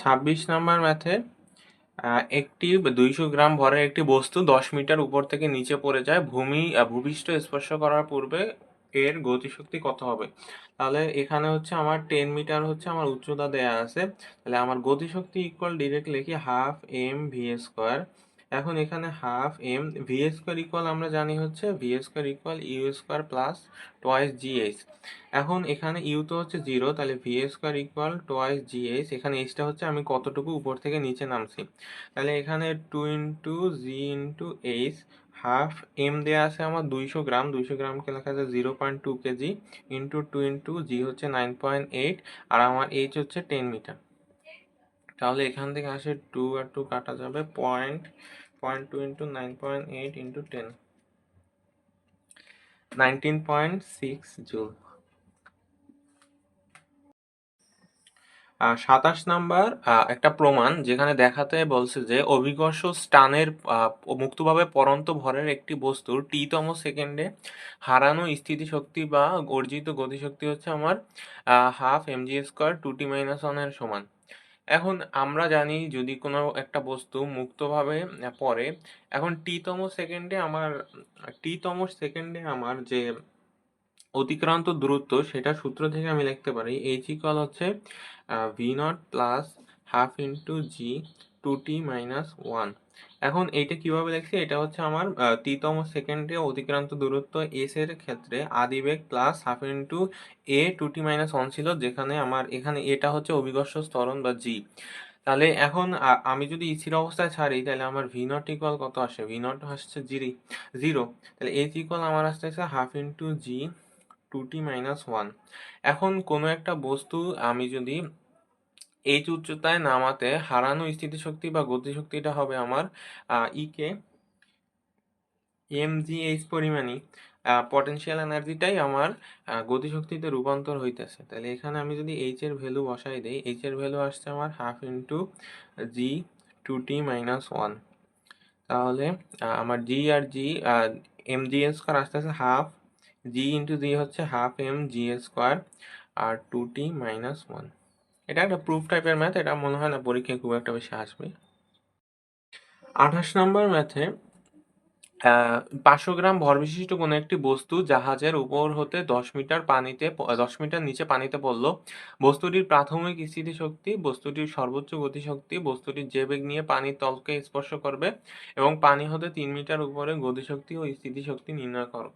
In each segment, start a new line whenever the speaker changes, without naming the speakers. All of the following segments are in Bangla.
ছাব্বিশ নম্বর ম্যাথে একটি দুইশো গ্রাম ভরের একটি বস্তু দশ মিটার উপর থেকে নিচে পড়ে যায়, ভূমি ভূপৃষ্ঠ স্পর্শ করার পূর্বে এর গতিশক্তি কত হবে? তাহলে এখানে হচ্ছে আমার টেন মিটার হচ্ছে আমার উচ্চতা দেয়া আছে, তাহলে আমার গতিশক্তি ইকুয়াল ডিরেক্ট লিখি হাফ এম ভি স্কোয়ার এখন এখানে half m v square equal আমরা জানি হচ্ছে v square equal u square plus twice g h এখন এখানে ইউ তো হচ্ছে জিরো তাহলে v square equal twice g h এখানে এইচটা হচ্ছে আমি কতটুকু উপর থেকে নিচে নামছি। তাহলে এখানে two into G into H half M দেওয়া আছে আমার দুইশো গ্রাম, দুইশো গ্রামকে লেখা আছে zero point two KG into two into G হচ্ছে নাইন পয়েন্ট এইট আর আমার এইচ হচ্ছে টেন মিটার তাহলে এখান থেকে আসে টু আর টু কাটা যাবে point point two into nine point eight into ten nineteen point six joule সাতাশ নাম্বার একটা প্রমাণ যেখানে দেখাতে বলছে যে অভিকর্ষ স্টানের মুক্তভাবে পরন্ত ভরের একটি বস্তুর তম সেকেন্ডে হারানো স্থিতিশক্তি বা অর্জিত গতিশক্তি হচ্ছে আমার half M G square two T minus ওয়ানের সমান। এখন আমরা জানি যদি কোনো একটা বস্তু মুক্তভাবে পরে পড়ে, এখন টি তম সেকেন্ডে আমার টি তম সেকেন্ডে আমার যে অতিক্রান্ত দূরত্ব, সেটা সূত্র থেকে আমি লিখতে পারি এইচ ইকুয়াল হচ্ছে V not plus half into G two T minus one এখন এইটা কীভাবে লিখছি এটা হচ্ছে আমার টিতম সেকেন্ডে অতিক্রান্ত দূরত্ব এস এর ক্ষেত্রে আদিবেগ plus half into A two T minus one ছিল, যেখানে আমার, এখানে এটা হচ্ছে অভিকর্ষ স্তরণ বা জি তাহলে এখন আমি যদি স্থির অবস্থায় ছাড়ি, তাহলে আমার ভি নট ইকুয়াল কত আসে? ভি নট আসছে জিরো জিরো তাহলে এইচ ইকুয়াল আমার আসতেছে half into G two T minus one এখন কোনো একটা বস্তু আমি যদি এইচ উচ্চতায় নামাতে হারানো স্থিতিশক্তি বা গতিশক্তিটা হবে আমার E K M G H পরিমাণই। Potential এনার্জিটাই আমার গতিশক্তিতে রূপান্তর হইতেছে। তাহলে এখানে আমি যদি এইচ এর ভ্যালু বসাই দিই এইচ এর ভ্যালু আসছে আমার half into G two T minus one তাহলে আমার জি আর G M G S square আসতেছে হাফ জি ইন্টু জি হচ্ছে half M G S square আর টু টি মাইনাস ওয়ান এটা একটা প্রুফ টাইপের ম্যাথ এটা মনে হয় না পরীক্ষায় খুব একটা বেশি আসবে। আঠাশ নম্বর ম্যাথে পাঁচশো গ্রাম ভর বিশিষ্ট কোনো একটি বস্তু জাহাজের উপর হতে দশ মিটার পানিতে দশ মিটার নিচে পানিতে পড়ল। বস্তুটির প্রাথমিক স্থিতিশক্তি, বস্তুটির সর্বোচ্চ গতিশক্তি, বস্তুটির যে বেগ নিয়ে পানির তলকে স্পর্শ করবে এবং পানি হতে তিন মিটার উপরে গতিশক্তি ও স্থিতিশক্তি নির্ণয় করো।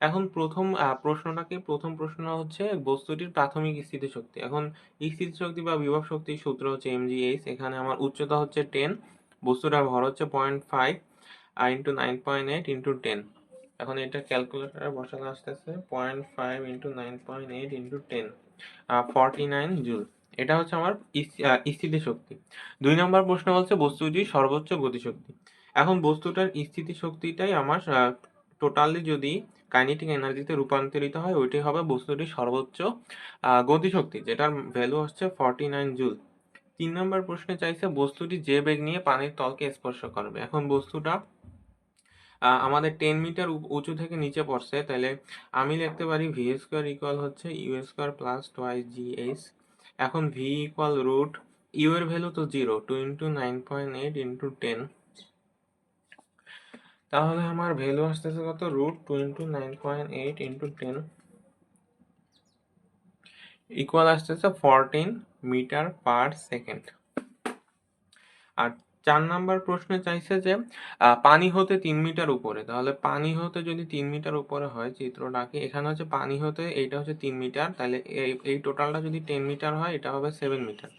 এখন প্রথম প্রশ্নটাকে, প্রথম প্রশ্ন হচ্ছে বস্তুটির প্রাথমিক স্থিতিশক্তি। এখন স্থিতিশক্তি বা বিভব শক্তির সূত্র হচ্ছে এমজিএইচ এখানে আমার উচ্চতা হচ্ছে টেন বস্তুটার ভর হচ্ছে পয়েন্ট ফাইভ আর into nine point eight into ten. এখন এটা ক্যালকুলেটারে বসানো আসতেছে point five into nine point eight into ten forty nine joule. এটা হচ্ছে আমার আহ, স্থিতিশক্তি দুই নম্বর প্রশ্ন বলছে বস্তুটির সর্বোচ্চ গতিশক্তি। এখন বস্তুটার স্থিতিশক্তিটাই আমার টোটালি যদি কাইনেটিক এনার্জিতে রূপান্তরিত হয় ওইটাই হবে বস্তুটির সর্বোচ্চ গতিশক্তি যেটার ভ্যালু হচ্ছে ফর্টি নাইন জুল। তিন নম্বর প্রশ্নে চাইছে বস্তুটি যে বেগ নিয়ে পানির তলকে স্পর্শ করবে। এখন বস্তুটা আমাদের টেন মিটার উঁচু থেকে নিচে পড়ছে। তাহলে আমি লিখতে পারি ভি স্কোয়ার ইকুয়াল হচ্ছে U square plus twice G H এখন ভি ইকুয়াল রুট ইউ এর ভ্যালু তো zero two into nine point eight into ten তাহলে আমার ভ্যালু আসতেছে কত? Root two into nine point eight into ten equal আসতেছে ফোরটিন মিটার পার সেকেন্ড আর চার নাম্বার প্রশ্নে চাইছে যে পানি হতে তিন মিটার উপরে। তাহলে পানি হতে যদি তিন মিটার উপরে হয় চিত্রটাকে এখানে হচ্ছে পানি হতে এইটা হচ্ছে তিন মিটার। তাহলে এই টোটালটা যদি টেন মিটার হয়, এটা হবে সেভেন মিটার।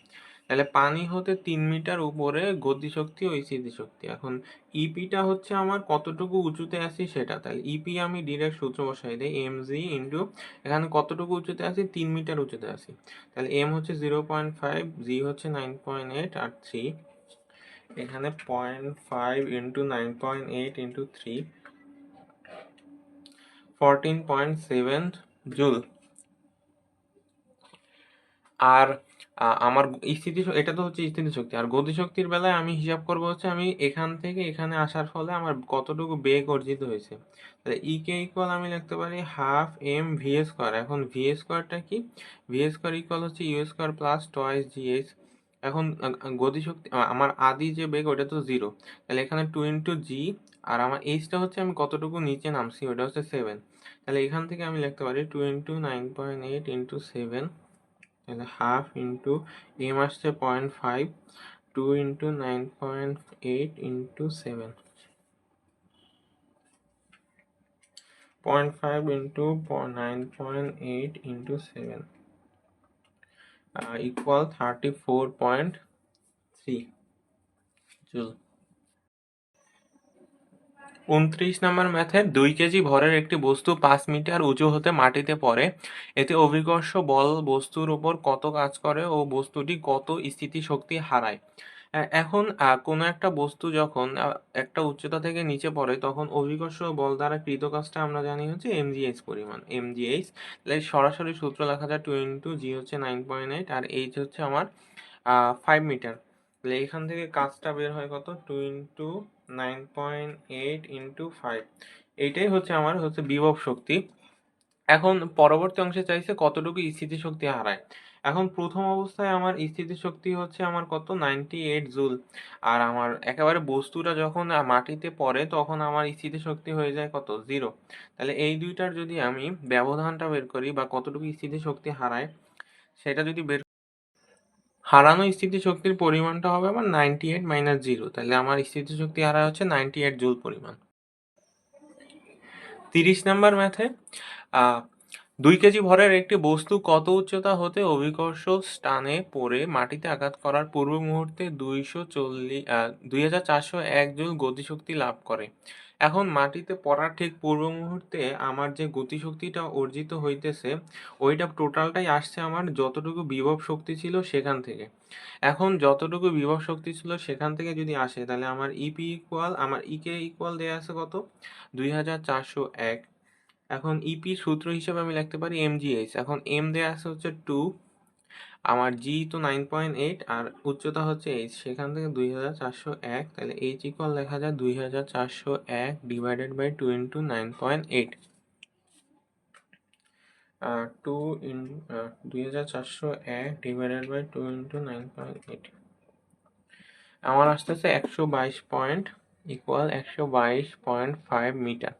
তাহলে পানি হতে তিন মিটার উপরে গতিশক্তি ও স্থিতিশক্তি এখন ইপিটা হচ্ছে আমার কতটুকু উঁচুতে আছি সেটা। তাহলে ইপি আমি ডিরেক্ট সূত্র বসাই দিই এম জি ইন্টু এখানে কতটুকু উঁচুতে আছি? তিন মিটার উঁচুতে আছি। তাহলে এম হচ্ছে জিরো পয়েন্ট ফাইভ জি হচ্ছে নাইন পয়েন্ট এইট আর থ্রি এখানে point five into nine point eight into three fourteen point seven joule আর আমার স্থিতি এটা তো হচ্ছে স্থিতিশক্তি আর গতি শক্তির বেলায় আমি হিসাব করব হচ্ছে আমি এখান থেকে এখানে আসার ফলে আমার কতটুকু বেগ অর্জিত হয়েছে। তাহলে ই কে ইকুয়াল আমি লিখতে পারি হাফ এম ভি স্কোয়ার এখন ভি স্কোয়ারটা কি? ভি স্কোয়ার ইকুয়াল হচ্ছে U square plus twice G এখন গতিশক্তি আমার আদি যে বেগ ওটা তো জিরো তাহলে এখানে টু ইন্টু জি আর আমার এইচটা হচ্ছে আমি কতটুকু নিচে নামছি ওটা হচ্ছে সেভেন তাহলে এখান থেকে আমি লিখতে পারি 2 ইনটু 9.8 ইনটু 7 তাহলে হাফ ইন্টু এম আসছে 0.5 2 into 9.8 into 7 0.5 into 9.8 into 7 uh, equal 34.3 joule উনত্রিশ নম্বর ম্যাথের দুই কেজি ভরের একটি বস্তু পাঁচ মিটার উঁচু হতে মাটিতে পড়ে। এতে অভিকর্ষ বল বস্তুর উপর কত কাজ করে ও বস্তুটি কত স্থিতিশক্তি হারায়? এ- এখন কোনো একটা বস্তু যখন একটা উচ্চতা থেকে নিচে পড়ে, তখন অভিকর্ষ বল দ্বারা কৃত কাজটা আমরা জানি হচ্ছে এমজিএইচ পরিমাণ এমজিএইচ তাহলে সরাসরি সূত্র লেখা যায় টু ইন্টু জি হচ্ছে নাইন পয়েন্ট এইট আর এইচ হচ্ছে আমার ফাইভ মিটার তাহলে এখান থেকে কাজটা বের হয় কত? Two into nine point eight into five এইটাই হচ্ছে আমার হচ্ছে বিভব শক্তি। এখন পরবর্তী অংশে চাইছে কতটুকু স্থিতিশক্তি হারায়। এখন প্রথম অবস্থায় আমার স্থিতিশক্তি হচ্ছে আমার কত? Ninety eight joule. আর আমার একেবারে বস্তুটা যখন মাটিতে পড়ে, তখন আমার স্থিতিশক্তি হয়ে যায় কত? জিরো তাহলে এই দুইটার যদি আমি ব্যবধানটা বের করি বা কতটুকু স্থিতিশক্তি হারায়, সেটা যদি বের হারানো স্থিতিশক্তির পরিমাণটা হবে আমার নাইনটি এইট মাইনাস জিরো তাহলে আমার স্থিতিশক্তি হারায় হচ্ছে নাইনটি এইট জুল পরিমাণ। তিরিশ নাম্বার ম্যাথে দুই কেজি ভরের একটি বস্তু কত উচ্চতা হতে অভিকর্ষ স্টানে পড়ে মাটিতে আঘাত করার পূর্ব মুহূর্তে দুইশো চল্লিশ দুই হাজার চারশো এক জুল গতিশক্তি লাভ করে। এখন মাটিতে পড়ার ঠিক পূর্ব মুহূর্তে আমার যে গতিশক্তিটা অর্জিত হইতেছে, ওইটা টোটালটাই আসছে আমার যতটুকু বিভব শক্তি ছিল সেখান থেকে। এখন যতটুকু বিভব শক্তি ছিল সেখান থেকে যদি আসে, তাহলে আমার ইপি ইকুয়াল আমার ইকে ইকুয়াল দেয়া আছে কত? দুই হাজার চারশো এক। এখন ইপি সূত্র হিসেবে আমি লিখতে পারি এমজিএইচ এখন এম দেয়া আছে হচ্ছে টু আমার জি তো নাইন পয়েন্ট এইট আর উচ্চতা হচ্ছে এইচ সেখান থেকে দুই হাজার চারশো এক, তাহলে এইচ ইকুয়াল লেখা যায় দুই হাজার চারশো এক divided by two into nine point eight two ইন দুই হাজার চারশো এক divided by two into nine point eight আমার আসতেছে একশো বাইশ পয়েন্ট ইকুয়াল একশো বাইশ পয়েন্ট ফাইভ মিটার